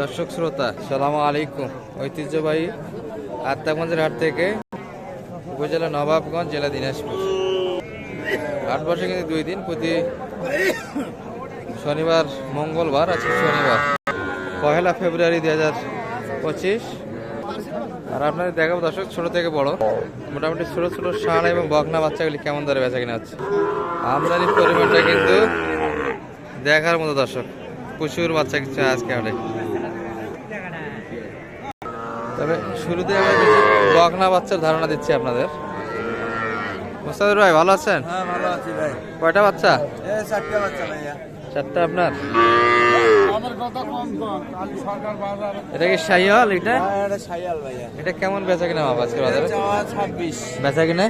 দর্শক শ্রোতা, সালাম আলাইকুম। ঐতিহ্যবাহী আত্মাগঞ্জের হাট থেকে উপজেলা নবাবগঞ্জ, জেলা দিনাজপুর। হাট বসে কিন্তু দুই দিন, প্রতি শনিবার, মঙ্গলবার, আজকে শনিবার, পহেলা ফেব্রুয়ারি দুই হাজার পঁচিশ। আর আপনাদের দেখাবো দর্শক, ছোট থেকে বড়। মোটামুটি ছোট ছোট ষাঁড় এবং বকনা বাচ্চাগুলি কেমন দরে বেচা কিনা হচ্ছে। আমদানির পরিমাণটা কিন্তু দেখার মতো দর্শক, প্রচুর বাচ্চা কিছু আজকে হাটে। তবে শুরুতে আমরা বকনা বাচ্চার ধারণা দিচ্ছি আপনাদের। মোস্তাদুর ভাই ভালো আছেন? হ্যাঁ ভালো আছি ভাই। কয়টা বাচ্চা? চারটা বাচ্চা ভাইয়া। চারটা আপনার? আমার কথা কম কম কাল সরকার বাজার। এটা কি এটা? হ্যাঁ এটা ভাইয়া। এটা কেমন বেচা কিনা বাবা আজকে বাজারে? চাওয়া ছাব্বিশ। বেচা কিনা?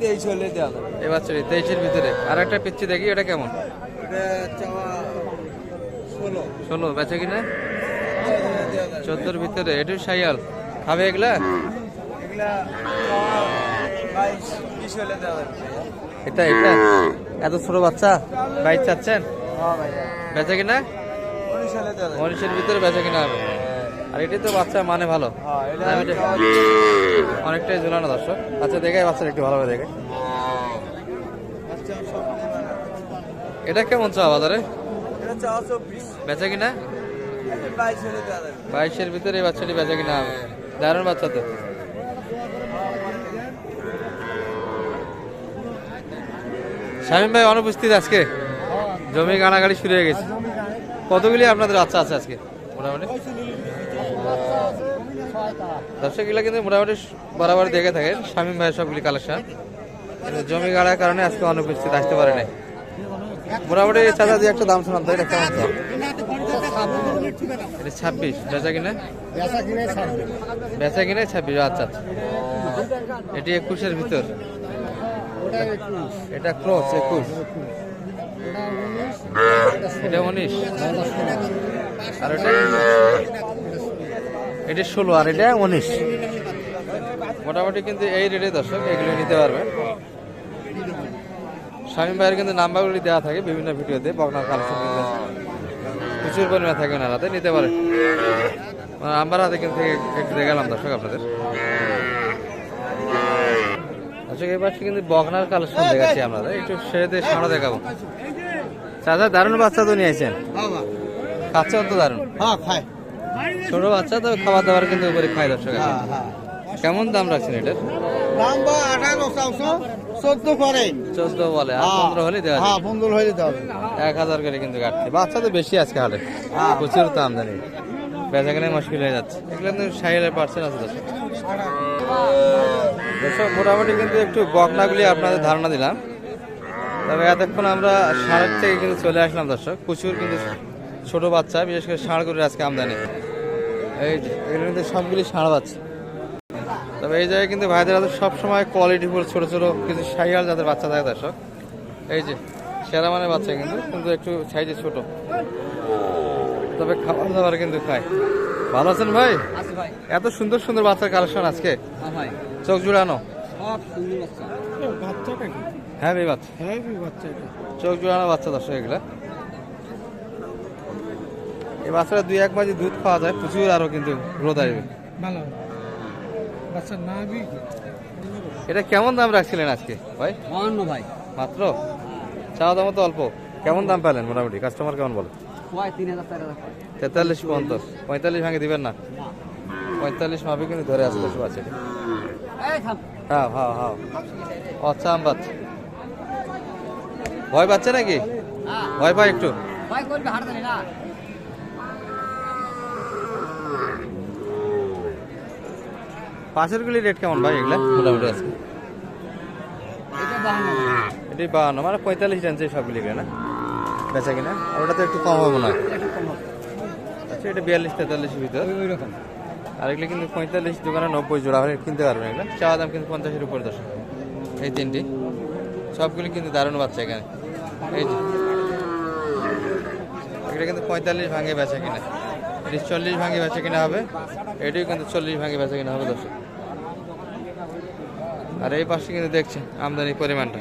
তেইশ হলে দেওয়া যাবে। এই বাচ্চাটি তেইশের ভিতরে। আর একটা পিচ্ছি দেখি এটা কেমন? এটা চাওয়া ষোলো। ষোলো বেচা কিনা? চোদ্দোর ভিতরে। এটু শাহিয়াল খাবে এগুলা। এটা এটা? এত ছোট বাচ্চা? বাইক চাচ্ছেন? হ্যাঁ ভাইয়া বেচা কিনা। মনীষের ভিতরে বেচা কিনা হবে। আর এটি তো বাচ্চা মানে ভালো। হ্যাঁ অনেকটাই ঝুলানো দর্শক। আচ্ছা দেখে বাচ্চাটা একটু ভালোভাবে দেখে। বাচ্চা এটা কেমন চা বাজারে? বেচা কিনা? বাইশের ভিতরে এই বাচ্চাটি বেচা কিনা হবে। দারুণ বাচ্চা তো। শামীম ভাই, অনুপস্থিত আজকে? জমি গাড়াগাড়ি শুরু হয়ে গেছে। কতগুলি আপনাদের বাচ্চা আছে আজকে? মোটামুটি? দর্শকগুলা কিন্তু মোটামুটি বরাবর দেখে থাকেন শামীম ভাইয়ের সবগুলি কালেকশন। জমি গাড়ার কারণে আজকে অনুপস্থিত আসতে পারে নাই। মোটামুটি চাচা দিয়ে একটা দাম শোনান তো, এটা কেমন দাম? এটা ছাব্বিশ। বেচা কিনে? বেচা কিনে ছাব্বিশ। আচ্ছা আচ্ছা। এটি একুশের ভিতর? এটা ক্রস একুশ। এটা উনিশ। আর এটা? এটা ষোলো আর এটা উনিশ। মোটামুটি কিন্তু এই রেটে দর্শক এগুলো নিতে পারবেন স্বামী ভাইয়ের কিন্তু নাম্বারগুলি দেওয়া থাকে বিভিন্ন ভিডিওতে বকনার কালেকশন প্রচুর পরিমাণে থাকে না হাতে নিতে পারে। আমার হাতে কিন্তু দেখালাম দর্শক আপনাদের। দর্শক এবার কিন্তু বকনার কালেকশন দেখাচ্ছি আপনাদের। একটু সেরেতে সামনে দেখাবো। চাচা দারুণ বাচ্চা তো নিয়ে আসছেন খাচ্ছে তো দারুণ। হ্যাঁ ছোট বাচ্চা তো খাবার দাবার কিন্তু উপরে খায় দর্শক হ্যাঁ হ্যাঁ। কেমন দাম রাখছেন এটার? দাম বা আঠারো চারশো চোদ্দ করে। চোদ্দ বলে পনেরো হলে দেওয়া হ্যাঁ হয়ে এক হাজার করে কিন্তু কাটছে। বাচ্চা তো বেশি আজকে হাটে। হ্যাঁ। প্রচুর তো আমদানি মুশকিল হয়ে যাচ্ছে। এগুলো কিন্তু সাইলের পার্সেন্ট আছে দর্শক। দর্শক মোটামুটি কিন্তু একটু বকনাগুলি আপনাদের ধারণা দিলাম। তবে এতক্ষণ আমরা ষাঁড়ের থেকে কিন্তু চলে আসলাম দর্শক। প্রচুর কিন্তু ছোট বাচ্চা বিশেষ করে ষাঁড় করে আজকে আমদানি। এই যে এগুলো কিন্তু সবগুলি ষাঁড় বাচ্চা। তবে এই জায়গায় কিন্তু ভাইদের হাতে সবসময় কোয়ালিটি ফুল ছোটো ছোট কিছু সাইয়াল যাদের বাচ্চা থাকে দর্শক এই যে সেরা মানে বাচ্চা কিন্তু কিন্তু একটু সাইজে ছোট। তবে খাবার দাবার কিন্তু খায়। ভালো আছেন ভাই? ভাই। এত সুন্দর সুন্দর বাচ্চার কালেকশন আজকে। হ্যাঁ চোখ জুড়ানো। সব সুন্দর বাচ্চা। বাচ্চাটা কি? হ্যাঁ ভাই বাচ্চা। হ্যাঁ চোখ জোড়ানো বাচ্চা দর্শক এগুলা। এই বাচ্চাটা দুই এক মাঝে দুধ খাওয়া যায় প্রচুর আরও কিন্তু গ্রোথ আসবে। ভালো। এটা কেমন দাম রাখছিলেন আজকে ভাই? বাহান্ন ভাই। মাত্র? চাওয়া দাম তো অল্প। কেমন দাম পেলেন মোটামুটি? কাস্টমার কেমন বলে? তেতাল্লিশ পর্যন্ত পঁয়তাল্লিশ ভাঙে দিবেন না? পঁয়তাল্লিশ মাপে কিন্তু ধরে আসতে থাম হ্যাঁ হ্যাঁ হ্যাঁ। আচ্ছা আম বাচ্চা ভয় পাচ্ছে নাকি? হ্যাঁ। ভয় পায় একটু। ভাই করবি হাট জানি না। পাশের গুলি রেট কেমন ভাই এগুলা? মোটামুটি আছে। এটা বাহান্ন। মানে পঁয়তাল্লিশ রেঞ্জে সবগুলি না? বেচা কিনা? আর ওটা তো একটু কম হবে মনে হয়। হবে। আচ্ছা এটা বিয়াল্লিশ তেতাল্লিশের ভিতর। ওই রকম। আর এগুলো কিন্তু পঁয়তাল্লিশ দোকানে নব্বই জোড়া হলে কিনতে পারবেন এগুলো। চাওয়া দাম কিন্তু পঞ্চাশের উপর দশ। এই তিনটি। সবগুলি কিন্তু দারুণ বাচ্চা এখানে। এই যে। এগুলো কিন্তু পঁয়তাল্লিশ ভাঙে বেচা কিনা। এটি চল্লিশ ভাঙে বেচা কিনা হবে। এটিও কিন্তু চল্লিশ ভাঙে বেচা কিনা হবে দর্শক আর এই পাশে কিন্তু দেখছেন আমদানি পরিমাণটা।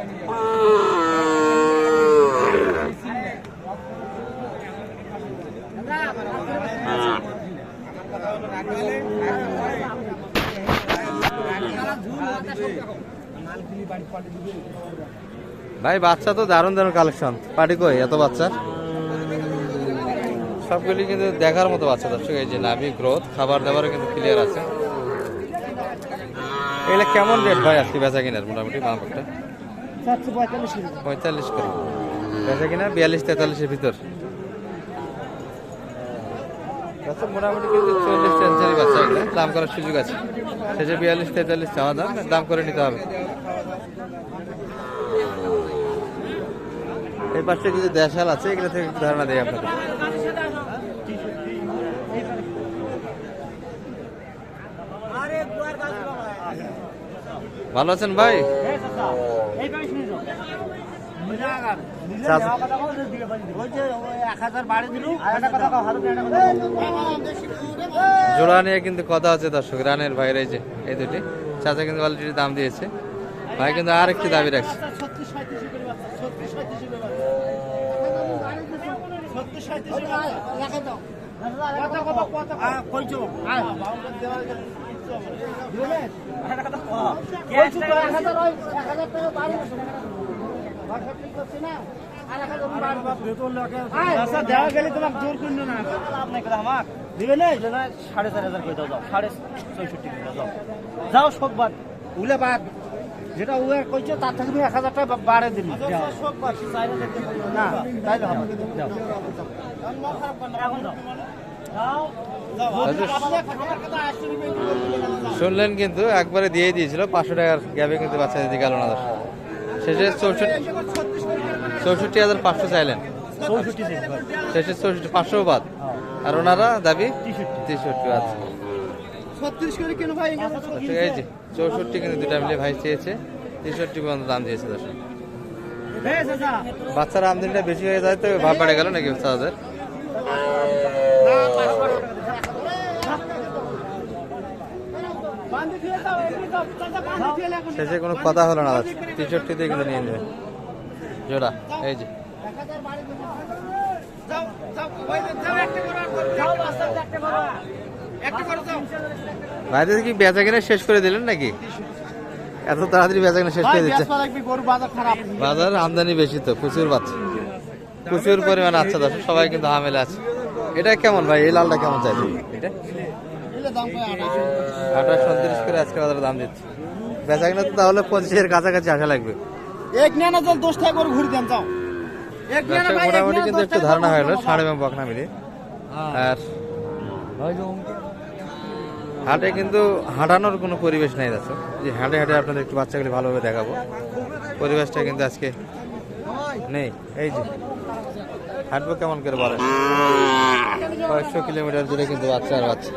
ভাই, বাচ্চা তো দারুণ দারুণ কালেকশন পাটি কই? এত বাচ্চা? সবগুলি কিন্তু দেখার মতো বাচ্চা, দর্শক, এই যে নাভি গ্রোথ খাবার দাবারও কিন্তু ক্লিয়ার আছে। এগুলো কেমন রেট ভাই আজকে বেচা কিনার? মোটামুটি মালপকটা পঁয়তাল্লিশ করে। বেচা কিনা বিয়াল্লিশ তেতাল্লিশের ভিতর। মোটামুটি কিন্তু চল্লিশ সেঞ্চারি বাচ্চা এগুলো দাম করার সুযোগ আছে। বিয়াল্লিশ তেতাল্লিশ চাওয়া দাম দাম করে নিতে হবে। এই পাশে কিছু দেশাল আছে এগুলো থেকে ধারণা দেয় আপনাদের ভালো আছেন ভাই এই পাইস নিয়ে যাও নিজে আগার নিজে চাচা- নেওয়া কথা বলছে দিকে বাড়ি দিবে। ওই যে ওই এক হাজার বাড়ি দিলু একটা কথা কও হারুন একটা কথা কও। জোড়া নিয়ে কিন্তু কথা আছে দর্শক রানের ভাইয়ের এই যে এই দুটি। চাচা কিন্তু অলরেডি দাম দিয়েছে। ভাই কিন্তু আর একটি দাবি রাখছে। ছত্রিশ কথা কথা কথা। আচ্ছা, দেওয়া গেলে তোমাকে জোর করল না। দিবে না? সাড়ে চার হাজার দাও সাড়ে ছয়ষট্টি দাও যাও শোক বাদ উলে বাদ যেটা কইছো তার থেকে তুমি এক হাজার টাকা বাড়ে দিবি। দিয়ে দাও। না হবে যাও। শুনলেন কিন্তু একবারে দিয়ে দিয়েছিল পাঁচশো টাকার গ্যাপে কিন্তু বাচ্চা দিতে গেল না শেষে চৌষট্টি চৌষট্টি হাজার পাঁচশো চাইলেন। শেষে চৌষট্টি পাঁচশো বাদ। আর ওনারা দাবি? তেষট্টি আচ্ছা। ছত্রিশ করে কেন ভাই? এই যে চৌষট্টি কিন্তু দুটা মিলে ভাই চেয়েছে তেষট্টি পর্যন্ত দাম দিয়েছে দর্শক। বাচ্চার আমদানিটা বেশি হয়ে যায় তো ভাব বেড়ে গেল নাকি তাদের শেষে কোনো কথা হলো না তেষট্টিতে কিন্তু নিয়ে নেবে। জোড়া এই যে। ভাইদের কি বেচা কিনা শেষ করে দিলেন নাকি? এত তাড়াতাড়ি বেচা কিনা শেষ করে দিচ্ছে। বাজার আমদানি বেশি তো প্রচুর বাচ্চা। প্রচুর পরিমাণ আচ্ছা দর্শক সবাই কিন্তু হামেলে আছে। এটা কেমন ভাই এই লালটা কেমন চাইছে এটা? আঠাশ। উনত্রিশ করে আজকে বাজারে দাম দিচ্ছে। বেচা কিনা তো তাহলে পঁচিশের কাছাকাছি আসা লাগবে। এক নিয়ে চল দশ টাকা করে ঘুরে দেন যাও। মোটামুটি কিন্তু একটু ধারণা হয়ে হলো ঘুরে সাড়ে বকনা মিলে। আর হাটে কিন্তু হাঁটানোর কোনো পরিবেশ নেই দেখো যে হাঁটে হাঁটে আপনাদের একটু বাচ্চাগুলি ভালোভাবে দেখাবো। পরিবেশটা কিন্তু আজকে নেই। এই যে, হাঁটবো কেমন করে বলেন? কয়েকশো কিলোমিটার দূরে কিন্তু বাচ্চা আর বাচ্চা।